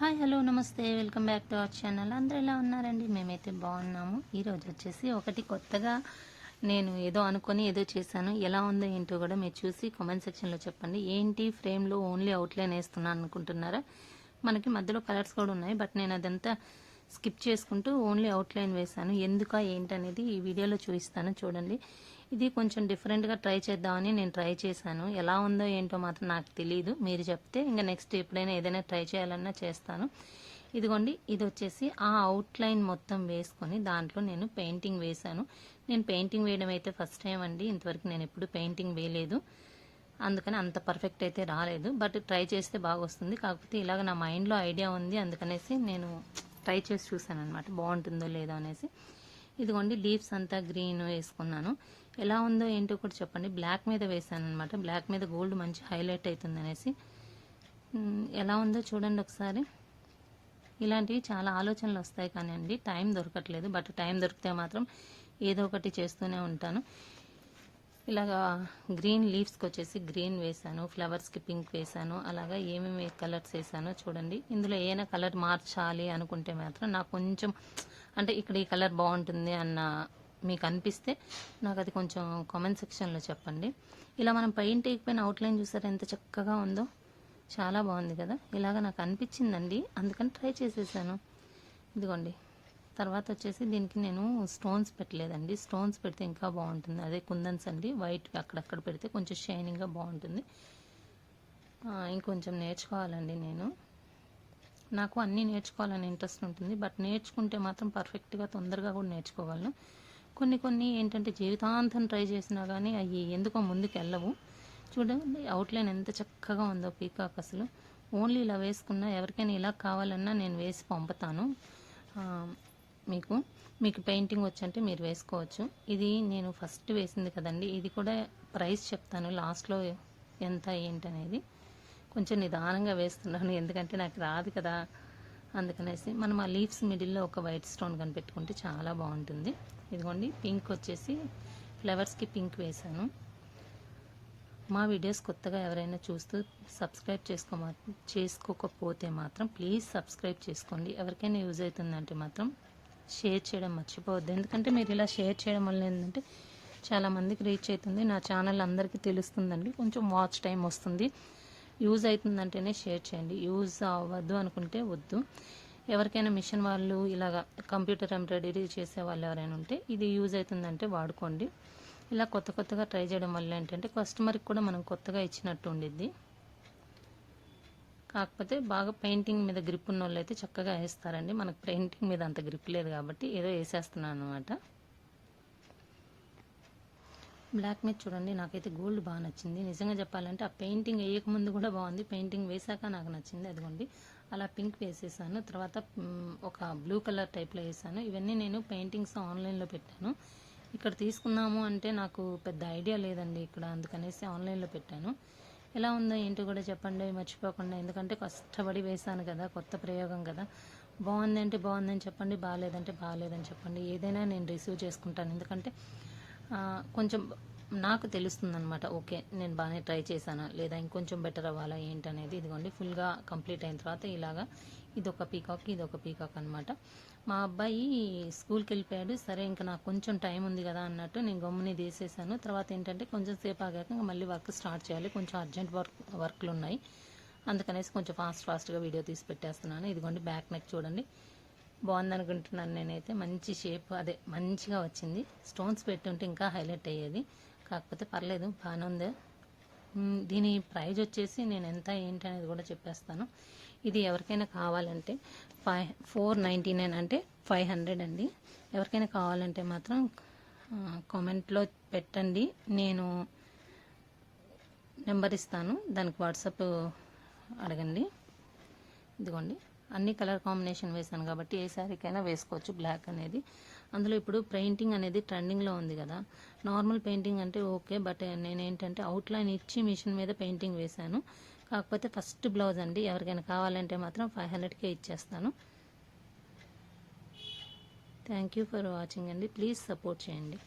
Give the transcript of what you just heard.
Hi hello నమస్తే. Welcome back to our channel. అందరూ ఎలా ఉన్నారండి? మేమైతే బాగున్నాము. ఈరోజు వచ్చేసి ఒకటి కొత్తగా నేను ఏదో అనుకొని ఏదో చేశాను. ఎలా ఉందో ఏంటో కూడా మీరు చూసి కామెంట్ సెక్షన్లో చెప్పండి. ఏంటి? ఫ్రేమ్లో ఓన్లీ అవుట్లైన్ వేస్తున్నాను అనుకుంటున్నారా? మనకి మధ్యలో కలర్స్ కూడా ఉన్నాయి. బట్ నేను అదంతా స్కిప్ చేసుకుంటూ ఓన్లీ అవుట్లైన్ వేశాను. ఎందుక ఏంటనేది ఈ వీడియోలో చూపిస్తాను. చూడండి. ఇది కొంచెం డిఫరెంట్గా ట్రై చేద్దామని నేను ట్రై చేశాను. ఎలా ఉందో ఏంటో మాత్రం నాకు తెలియదు మీరు చెప్తే ఇంకా నెక్స్ట్ ఎప్పుడైనా ఏదైనా ట్రై చేయాలన్నా చేస్తాను. ఇదిగోండి ఇది వచ్చేసి ఆ అవుట్లైన్ మొత్తం వేసుకొని దాంట్లో నేను పెయింటింగ్ వేశాను. నేను పెయింటింగ్ వేయడం అయితే ఫస్ట్ టైం అండి. ఇంతవరకు నేను ఎప్పుడు పెయింటింగ్ వేయలేదు. అందుకని అంత పర్ఫెక్ట్ అయితే రాలేదు. బట్ ట్రై చేస్తే బాగా వస్తుంది. కాకపోతే ఇలాగ నా మైండ్లో ఐడియా ఉంది. అందుకనేసి నేను ట్రై చేసి చూసాను అనమాట బాగుంటుందో లేదో అనేసి. ఇదిగోండి లీవ్స్ అంతా గ్రీన్ వేసుకున్నాను. ఎలా ఉందో ఏంటో కూడా చెప్పండి. బ్లాక్ మీద వేసాను అనమాట బ్లాక్ మీద గోల్డ్ మంచి హైలైట్ అవుతుంది అనేసి ఎలా ఉందో చూడండి ఒకసారి. ఇలాంటివి చాలా ఆలోచనలు వస్తాయి కానీ అండి టైం దొరకట్లేదు. బట్ టైం దొరికితే మాత్రం ఏదో ఒకటి చేస్తూనే ఉంటాను. ఇలాగా గ్రీన్ లీవ్స్కి వచ్చేసి గ్రీన్ వేసాను ఫ్లవర్స్కి పింక్ వేసాను అలాగా ఏమేమి కలర్స్ వేసానో చూడండి. ఇందులో ఏమైనా కలర్ మార్చాలి అనుకుంటే మాత్రం నాకు కొంచెం అంటే ఇక్కడ ఈ కలర్ బాగుంటుంది అన్న మీకు అనిపిస్తే నాకు అది కొంచెం కామెంట్ సెక్షన్లో చెప్పండి. ఇలా మనం పెయింట్ వేయకపోయిన అవుట్లైన్ చూసారా ఎంత చక్కగా ఉందో? చాలా బాగుంది కదా? ఇలాగ నాకు అనిపించిందండి. అందుకని ట్రై చేసేసాను. ఇదిగోండి. తర్వాత వచ్చేసి దీనికి నేను స్టోన్స్ పెట్టలేదండి. స్టోన్స్ పెడితే ఇంకా బాగుంటుంది. అదే కుందన్స్ అండి. వైట్ అక్కడక్కడ పెడితే కొంచెం షైనింగ్గా బాగుంటుంది. ఇంకొంచెం నేర్చుకోవాలండి నేను. నాకు అన్నీ నేర్చుకోవాలని ఇంట్రెస్ట్ ఉంటుంది. బట్ నేర్చుకుంటే మాత్రం పర్ఫెక్ట్గా తొందరగా కూడా నేర్చుకోగలను. కొన్ని కొన్ని ఏంటంటే జీవితాంతం ట్రై చేసినా కానీ అవి ఎందుకో ముందుకు వెళ్ళవు చూడండి అవుట్లైన్ ఎంత చక్కగా ఉందో పీకాక్ అసలు. ఓన్లీ ఇలా వేసుకున్నా ఎవరికైనా ఇలా కావాలన్నా నేను వేసి పంపుతాను. మీకు మీకు పెయింటింగ్ వచ్చంటే మీరు వేసుకోవచ్చు. ఇది నేను ఫస్ట్ వేసింది కదండి. ఇది కూడా ప్రైస్ చెప్తాను. లాస్ట్లో ఎంత ఏంటనేది. కొంచెం నిదానంగా వేస్తున్నాను. ఎందుకంటే నాకు రాదు కదా. అందుకనేసి మనం ఆ లీవ్స్ మిడిల్లో ఒక వైట్ స్టోన్ కనిపెట్టుకుంటే చాలా బాగుంటుంది. ఇదిగోండి పింక్ వచ్చేసి ఫ్లవర్స్కి పింక్ వేశాను. మా వీడియోస్ కొత్తగా ఎవరైనా చూస్తూ సబ్స్క్రైబ్ చేసుకో చేసుకోకపోతే మాత్రం ప్లీజ్ సబ్స్క్రైబ్ చేసుకోండి. ఎవరికైనా యూజ్ అవుతుందంటే మాత్రం షేర్ చేయడం మర్చిపోవద్దు. ఎందుకంటే మీరు ఇలా షేర్ చేయడం వల్ల ఏంటంటే చాలా మందికి రీచ్ అవుతుంది. నా ఛానల్ అందరికీ తెలుస్తుందండి. కొంచెం వాచ్ టైం వస్తుంది. యూజ్ అవుతుందంటేనే షేర్ చేయండి. యూజ్ అవ్వద్దు అనుకుంటే వద్దు. ఎవరికైనా మిషన్ వాళ్ళు ఇలాగ కంప్యూటర్ ఎంబ్రాయిడరీ చేసే వాళ్ళు ఎవరైనా ఉంటే ఇది యూజ్ అవుతుందంటే వాడుకోండి. ఇలా కొత్త కొత్తగా ట్రై చేయడం వల్ల ఏంటంటే కస్టమర్కి కూడా మనం కొత్తగా ఇచ్చినట్టు ఉండిద్ది. కాకపోతే బాగా పెయింటింగ్ మీద గ్రిప్ ఉన్న వాళ్ళు అయితే చక్కగా వేస్తారండి. మనకు పెయింటింగ్ మీద అంత గ్రిప్ లేదు కాబట్టి ఏదో వేసేస్తున్నాను అనమాట బ్లాక్ మీద చూడండి నాకైతే గోల్డ్ బాగా నచ్చింది. నిజంగా చెప్పాలంటే ఆ పెయింటింగ్ వేయకముందు కూడా బాగుంది. పెయింటింగ్ వేసాక నాకు నచ్చింది అదిగోండి. అలా పింక్ వేసేసాను. తర్వాత ఒక బ్లూ కలర్ టైప్లో వేసాను. ఇవన్నీ నేను పెయింటింగ్స్ ఆన్లైన్లో పెట్టాను. ఇక్కడ తీసుకుందాము అంటే నాకు పెద్ద ఐడియా లేదండి ఇక్కడ. అందుకనేసి ఆన్లైన్లో పెట్టాను. ఎలా ఉందో ఏంటో కూడా చెప్పండి మర్చిపోకుండా. ఎందుకంటే కష్టపడి వేసాను కదా కొత్త ప్రయోగం కదా. బాగుందంటే బాగుందని చెప్పండి బాగాలేదంటే బాగాలేదని చెప్పండి. ఏదైనా నేను రిసీవ్ చేసుకుంటాను. ఎందుకంటే కొంచెం నాకు తెలుస్తుంది అనమాట ఓకే నేను బాగానే ట్రై చేశానా లేదా ఇంకొంచెం బెటర్ అవ్వాలా ఏంటనేది. ఇదిగోండి ఫుల్గా కంప్లీట్ అయిన తర్వాత ఇలాగా ఇదొక పీకాక్ ఇదొక పీకాక్ అనమాట మా అబ్బాయి స్కూల్కి వెళ్ళిపోయాడు సరే ఇంకా నాకు కొంచెం టైం ఉంది కదా అన్నట్టు నేను గమ్ముని తీసేసాను తర్వాత ఏంటంటే కొంచెం సేపు ఆగాక ఇంకా మళ్ళీ వర్క్ స్టార్ట్ చేయాలి కొంచెం అర్జెంట్ వర్క్ వర్క్లు ఉన్నాయి. అందుకనేసి కొంచెం ఫాస్ట్ ఫాస్ట్గా వీడియో తీసి పెట్టేస్తున్నాను. ఇదిగోండి బ్యాక్ నెక్ చూడండి. బాగుంది అనుకుంటున్నాను నేనైతే. మంచి షేప్ అదే మంచిగా వచ్చింది. స్టోన్స్ పెట్టుంటే ఇంకా హైలైట్ అయ్యేది. కాకపోతే పర్లేదు బాగానే ఉంది. దీని ప్రైజ్ వచ్చేసి నేను ఎంత ఏంటి అనేది కూడా చెప్పేస్తాను. ఇది ఎవరికైనా కావాలంటే ఫైవ్ ఫోర్ నైంటీ నైన్ అంటే ఫైవ్ హండ్రెడ్ అండి. ఎవరికైనా కావాలంటే మాత్రం కామెంట్లో పెట్టండి. నేను నెంబర్ ఇస్తాను. దానికి వాట్సాప్ అడగండి. ఇదిగోండి. అన్ని కలర్ కాంబినేషన్ వేసాను కాబట్టి ఏ శారీకైనా వేసుకోవచ్చు బ్లాక్ అనేది. అందులో ఇప్పుడు పెయింటింగ్ అనేది ట్రెండింగ్లో ఉంది కదా. నార్మల్ పెయింటింగ్ అంటే ఓకే బట్ నేను ఏంటంటే అవుట్లైన్ ఇచ్చి మిషన్ మీద పెయింటింగ్ వేశాను. కాకపోతే ఫస్ట్ బ్లౌజ్ అండి ఎవరికైనా కావాలంటే మాత్రం ఫైవ్ హండ్రెడ్కే ఇచ్చేస్తాను. థ్యాంక్ యూ ఫర్ వాచింగ్ అండి. ప్లీజ్ సపోర్ట్ చేయండి.